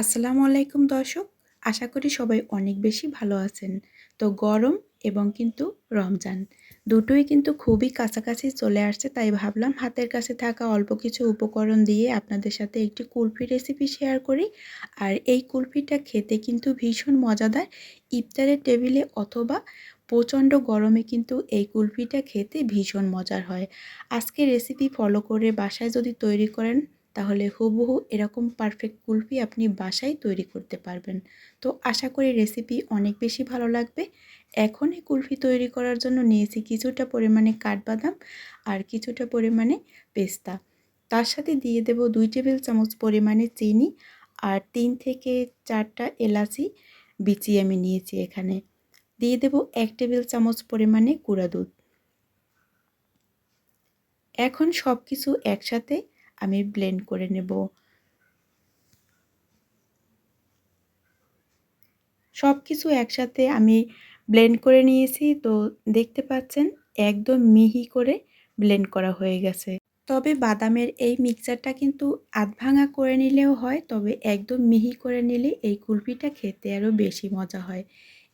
আসসালামু আলাইকুম দর্শক, আশা করি সবাই অনেক বেশি ভালো আছেন। তো গরম এবং কিন্তু রমজান, দুটোই কিন্তু খুবই কাছাকাছি চলে আসছে, তাই ভাবলাম হাতের কাছে থাকা অল্প কিছু উপকরণ দিয়ে আপনাদের সাথে একটি কুলফি রেসিপি শেয়ার করি। আর এই কুলফিটা খেতে কিন্তু ভীষণ মজাদার, ইফতারের টেবিলে অথবা প্রচণ্ড গরমে কিন্তু এই কুলফিটা খেতে ভীষণ মজার হয়। আজকে রেসিপি ফলো করে বাসায় যদি তৈরি করেন তাহলে হুবহু এরকম পারফেক্ট কুলফি আপনি বাসায় তৈরি করতে পারবেন। তো আশা করি রেসিপি অনেক বেশি ভালো লাগবে। এখন এই কুলফি তৈরি করার জন্য নিয়েছি কিছুটা পরিমাণে কাঠবাদাম আর কিছুটা পরিমাণে পেস্তা। তার সাথে দিয়ে দেব দুই টেবিল চামচ পরিমাণে চিনি আর তিন থেকে চারটা এলাচি বিচি আমি নিয়েছি এখানে। দিয়ে দেব এক টেবিল চামচ পরিমাণে গুঁড়া দুধ। এখন সব কিছু একসাথে আমি ব্লেন্ড করে নেব। সব কিছু একসাথে আমি ব্লেন্ড করে নিয়েছি, তো দেখতে পাচ্ছেন একদম মিহি করে ব্লেন্ড করা হয়ে গেছে। তবে বাদামের এই মিক্সারটা কিন্তু আধ ভাঙা করে নিলেও হয়, তবে একদম মিহি করে নিলে এই কুলফিটা খেতে আরও বেশি মজা হয়।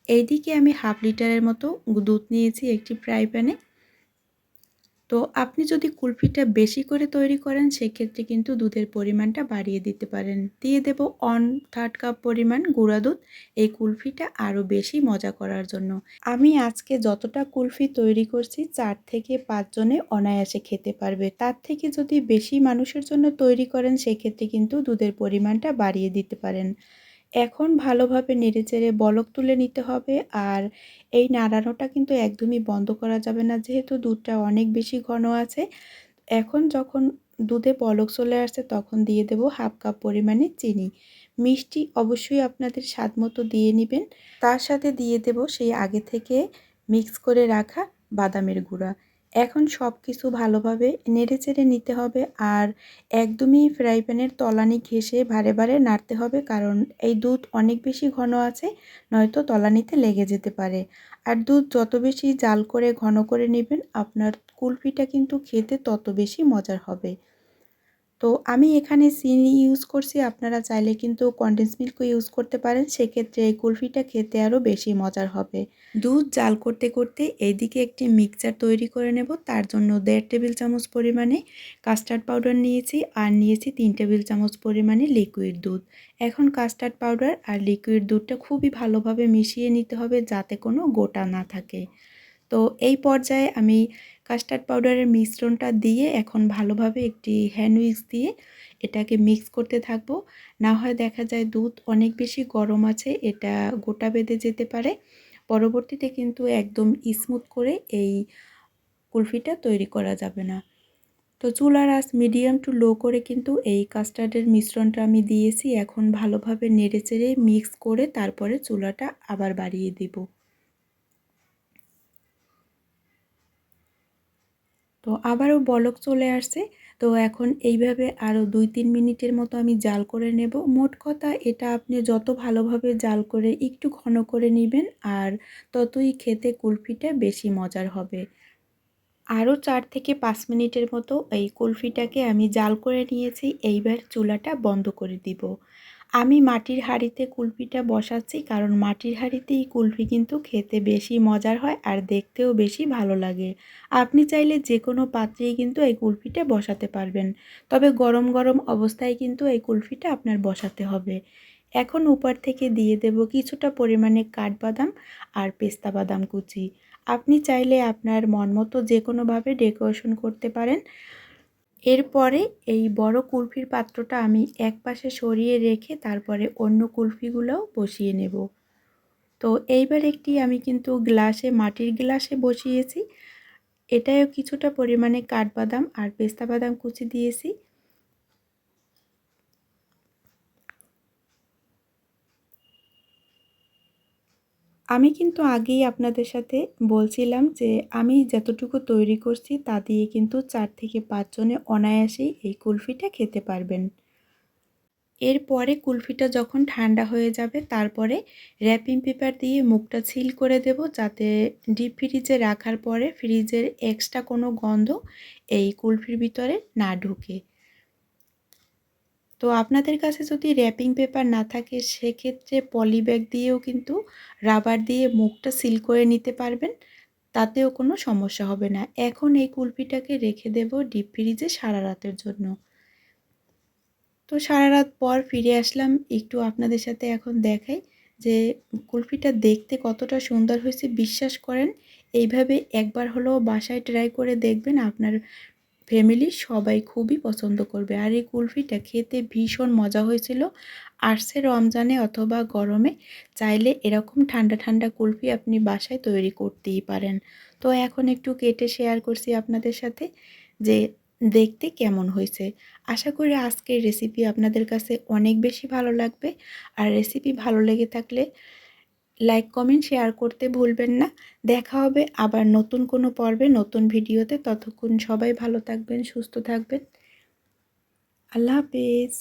এইদিকে আমি হাফ লিটারের মতো দুধ নিয়েছি একটি ফ্রাই প্যানে। তো আপনি যদি কুলফিটা বেশি করে তৈরি করেন, সেক্ষেত্রে কিন্তু দুধের পরিমাণটা বাড়িয়ে দিতে পারেন। দিয়ে দেব অন থার্ড কাপ পরিমাণ গুঁড়া দুধ এই কুলফিটা আরও বেশি মজা করার জন্য। আমি আজকে যতটা কুলফি তৈরি করছি, চার থেকে পাঁচজনে অনায়াসে খেতে পারবে। তার থেকে যদি বেশি মানুষের জন্য তৈরি করেন, সেক্ষেত্রে কিন্তু দুধের পরিমাণটা বাড়িয়ে দিতে পারেন। এখন ভালোভাবে নেড়েচেড়ে বলক তুলে নিতে হবে আর এই নাড়ানোটা কিন্তু একদমই বন্ধ করা যাবে না, যেহেতু দুধটা অনেক বেশি ঘন আছে। এখন যখন দুধে বলক চলে আসছে তখন দিয়ে দেব হাফ কাপ পরিমাণে চিনি। মিষ্টি অবশ্যই আপনাদের স্বাদ মতো দিয়ে নেবেন। তার সাথে দিয়ে দেব সেই আগে থেকে মিক্স করে রাখা বাদামের গুঁড়া। এখন সব কিছু ভালোভাবে নেড়ে চেড়ে নিতে হবে আর একদমই ফ্রাই প্যানের তলানি ঘেসে ভারে ভারে নাড়তে হবে কারণ এই দুধ অনেক বেশি ঘন আছে, নয়তো তলানিতে লেগে যেতে পারে। আর দুধ যত বেশি জাল করে ঘন করে নেবেন, আপনার কুলফিটা কিন্তু খেতে তত বেশি মজার হবে। তো আমি এখানে চিনি ইউজ করছি, আপনারা চাইলে কিন্তু কন্ডেন্স মিল্কও ইউজ করতে পারেন। সেক্ষেত্রে এই কুলফিটা খেতে আরও বেশি মজার হবে। দুধ জাল করতে করতে এইদিকে একটি মিক্সচার তৈরি করে নেব। তার জন্য দেড় টেবিল চামচ পরিমাণে কাস্টার্ড পাউডার নিয়েছি আর নিয়েছি তিন টেবিল চামচ পরিমাণে লিকুইড দুধ। এখন কাস্টার্ড পাউডার আর লিকুইড দুধটা খুবই ভালোভাবে মিশিয়ে নিতে হবে যাতে কোনো গোটা না থাকে। তো এই পর্যায়ে আমি কাস্টার্ড পাউডারের মিশ্রণটা দিয়ে এখন ভালোভাবে একটি হ্যান্ড উইক্স দিয়ে এটাকে মিক্স করতে থাকব। না হয় দেখা যায় দুধ অনেক বেশি গরম আছে, এটা গোটা বেঁধে যেতে পারে। পরবর্তীতে কিন্তু একদম স্মুথ করে এই কুলফিটা তৈরি করা যাবে না। তো চুলার আস মিডিয়াম টু লো করে কিন্তু এই কাস্টার্ডের মিশ্রণটা আমি দিয়েছি। এখন ভালোভাবে নেড়ে চেড়ে মিক্স করে তারপরে চুলাটা আবার বাড়িয়ে দিব। তো আবারও বলক চলে আসছে। তো এখন এইভাবে আরও দুই তিন মিনিটের মতো আমি জাল করে নেব। মোট কথা এটা আপনি যত ভালোভাবে জাল করে একটু ঘন করে নেবেন আর ততই খেতে কুলফিটা বেশি মজার হবে। আরও চার থেকে পাঁচ মিনিটের মতো এই কুলফিটাকে আমি জাল করে নিয়েছি। এইবার চুলাটা বন্ধ করে দিব। আমি মাটির হাঁড়িতে কুলফিটা বসাচ্ছি কারণ মাটির হাঁড়িতেই কুলফি কিন্তু খেতে বেশি মজার হয় আর দেখতেও বেশি ভালো লাগে। আপনি চাইলে যে কোনো পাত্রেই কিন্তু এই কুলফিটা বসাতে পারবেন। তবে গরম গরম অবস্থায় কিন্তু এই কুলফিটা আপনার বসাতে হবে। এখন উপর থেকে দিয়ে দেব কিছুটা পরিমাণে কাঠবাদাম আর পেস্তা বাদাম কুচি। আপনি চাইলে আপনার মন মতো যে কোনোভাবে ডেকোরেশন করতে পারেন। এরপরে এই বড় কুলফির পাত্রটা আমি এক পাশে সরিয়ে রেখে তারপরে অন্য কুলফিগুলোও বসিয়ে নেব। তো এইবার একটি আমি কিন্তু গ্লাসে, মাটির গ্লাসে বসিয়েছি। এটাও কিছুটা পরিমাণে কাঠবাদাম আর পেস্তা বাদাম কুচি দিয়েছি। আমি কিন্তু আগেই আপনাদের সাথে বলছিলাম যে আমি যতটুকু তৈরি করছি তা দিয়ে কিন্তু চার থেকে পাঁচজনে অনায়াসেই এই কুলফিটা খেতে পারবেন। এরপরে কুলফিটা যখন ঠান্ডা হয়ে যাবে, তারপরে র্যাপিং পেপার দিয়ে মুখটা সিল করে দেব যাতে ডিপ ফ্রিজে রাখার পরে ফ্রিজের এক্সট্রা কোনো গন্ধ এই কুলফির ভিতরে না ঢুকে। তো আপনাদের কাছে যদি র্যাপিং পেপার না থাকে, সেক্ষেত্রে পলি ব্যাগ দিয়েও কিন্তু রাবার দিয়ে মুখটা সিল করে নিতে পারবেন। তাতেও কোনো সমস্যা হবে না। এখন এই কুলফিটাকে রেখে দেব ডিপ ফ্রিজে সারা রাতের জন্য। তো সারা রাত পর ফিরে আসলাম। একটু আপনাদের সাথে এখন দেখাই যে কুলফিটা দেখতে কতটা সুন্দর হয়েছে, বিশ্বাস করেন? এইভাবে একবার হলেও বাসায় ট্রাই করে দেখবেন, আপনার ফ্যামিলির সবাই খুবই পছন্দ করবে। আর এই কুলফিটা খেতে ভীষণ মজা হয়েছিল। আসছে রমজানে অথবা গরমে চাইলে এরকম ঠান্ডা ঠান্ডা কুলফি আপনি বাসায় তৈরি করতেই পারেন। তো এখন একটু কেটে শেয়ার করছি আপনাদের সাথে যে দেখতে কেমন হয়েছে। আশা করি আজকের রেসিপি আপনাদের কাছে অনেক বেশি ভালো লাগবে। আর রেসিপি ভালো লেগে থাকলে লাইক কমেন্ট শেয়ার করতে ভুলবেন না। দেখা হবে আবার নতুন কোনো পর্বে, নতুন ভিডিওতে। ততক্ষণ সবাই ভালো থাকবেন, সুস্থ থাকবেন। আল্লাহ হাফেজ।